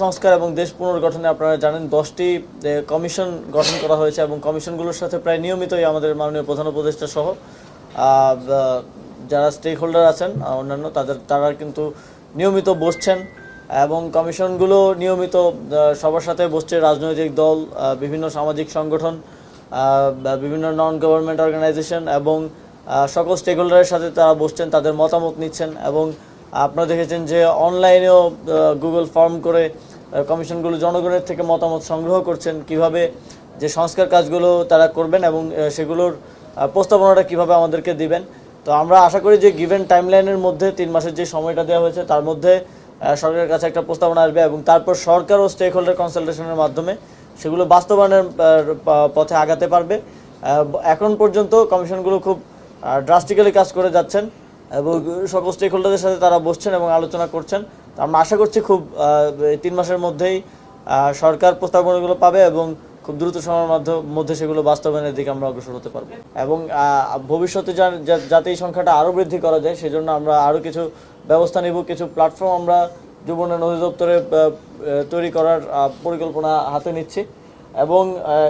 সংস্কার এবং দেশ পুনর্গঠনে আপনারা জানেন দশটি কমিশন গঠন করা হয়েছে এবং কমিশনগুলোর সাথে প্রায় নিয়মিতই আমাদের মাননীয় প্রধান উপদেষ্টা সহ যারা স্টেক হোল্ডার আছেন অন্যান্য, তাদের, তারা কিন্তু নিয়মিত বসছেন এবং কমিশনগুলো নিয়মিত সবার সাথে বসছে রাজনৈতিক দল বিভিন্ন সামাজিক সংগঠন বিভিন্ন নন গভর্নমেন্ট অর্গানাইজেশন এবং সকল স্টেক হোল্ডারের সাথে তারা বসছেন, তাদের মতামত নিচ্ছেন এবং আপনারা দেখেছেন যে অনলাইনেও গুগল ফর্ম করে কমিশনগুলো জনগণের থেকে মতামত সংগ্রহ করছেন কীভাবে যে সংস্কার কাজগুলো তারা করবেন এবং সেগুলোর প্রস্তাবনাটা কীভাবে আমাদেরকে দিবেন। তো আমরা আশা করি যে গিভেন টাইমলাইনের মধ্যে তিন মাসের যে সময়টা দেওয়া হয়েছে, তার মধ্যে সরকারের কাছে একটা প্রস্তাবনা আসবে এবং তারপর সরকার ও স্টেক হোল্ডার কনসালটেশনের মাধ্যমে সেগুলো বাস্তবায়নের পথে আগাতে পারবে। এখন পর্যন্ত কমিশনগুলো খুব ড্রাস্টিক্যালি কাজ করে যাচ্ছেন। এবং সকল স্টেক হোল্ডারদের সাথে তারা বসছেন এবং আলোচনা করছেন। আমরা আশা করছি খুব তিন মাসের মধ্যেই সরকার প্রস্তাবনাগুলো পাবে এবং খুব দ্রুত সময়ের মাধ্য- সেগুলো বাস্তবায়নের দিকে আমরা অগ্রসর হতে পারব। এবং ভবিষ্যতে যাতে এই সংখ্যাটা আরও বৃদ্ধি করা যায়, সেজন্য আমরা আরও কিছু ব্যবস্থা নিব, কিছু প্ল্যাটফর্ম আমরা যুব উন্নয়ন অধিদপ্তরে তৈরি করার পরিকল্পনা হাতে নিচ্ছি। এবং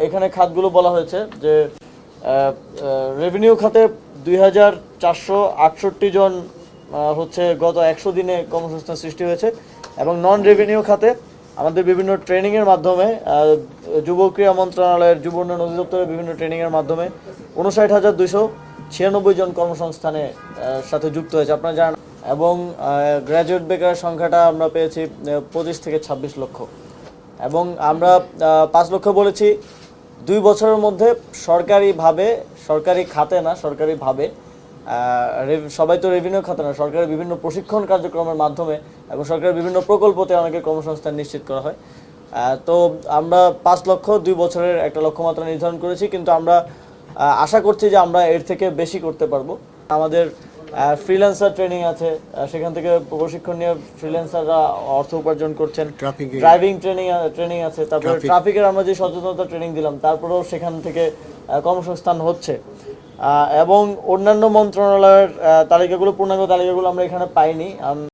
এখানে খাতগুলো বলা হয়েছে যে রেভিনিউ খাতে দুই হাজার চারশো আটষট্টি জন হচ্ছে গত একশো দিনে কর্মসংস্থান সৃষ্টি হয়েছে। এবং নন রেভিনিউ খাতে আমাদের বিভিন্ন ট্রেনিংয়ের মাধ্যমে যুব ক্রীড়া মন্ত্রণালয়ের, যুব উন্নয়ন অধিদপ্তরের বিভিন্ন ট্রেনিংয়ের মাধ্যমে উনষাট হাজার দুশো ছিয়ানব্বই জন কর্মসংস্থানে সাথে যুক্ত হয়েছে। আপনারা জানেন, এবং গ্র্যাজুয়েট বেকার সংখ্যাটা আমরা পেয়েছি পঁচিশ থেকে ছাব্বিশ লক্ষ। এবং আমরা পাঁচ লক্ষ বলেছি, দুই বছরের মধ্যে সরকারিভাবে, সরকারি খাতে না, সরকারিভাবে সবাই তো রেভিনিউ খাতে না সরকারের বিভিন্ন প্রশিক্ষণ কার্যক্রমের মাধ্যমে এবং সরকারের বিভিন্ন প্রকল্পতে অনেকে কর্মসংস্থান নিশ্চিত করা হয়। তো আমরা পাঁচ লক্ষ দুই বছরের একটা লক্ষ্যমাত্রা নির্ধারণ করেছি কিন্তু আমরা আশা করছি যে আমরা এর থেকে বেশি করতে পারব। আমাদের ফ্রিল্যান্সার ট্রেনিং আছে সেখান থেকে প্রশিক্ষণ নিয়ে ফ্রিল্যান্সাররা অর্থ উপার্জন করছেন। ড্রাইভিং ট্রেনিং ট্রেনিং আছে তারপরে ট্রাফিকের আমরা যে সচেতনতা ট্রেনিং দিলাম তারপরেও সেখান থেকে কর্মসংস্থান হচ্ছে। এবং অন্যান্য মন্ত্রণালয়ের তালিকাগুলো পূর্ণাঙ্গ তালিকাগুলো আমরা এখানে পাইনি।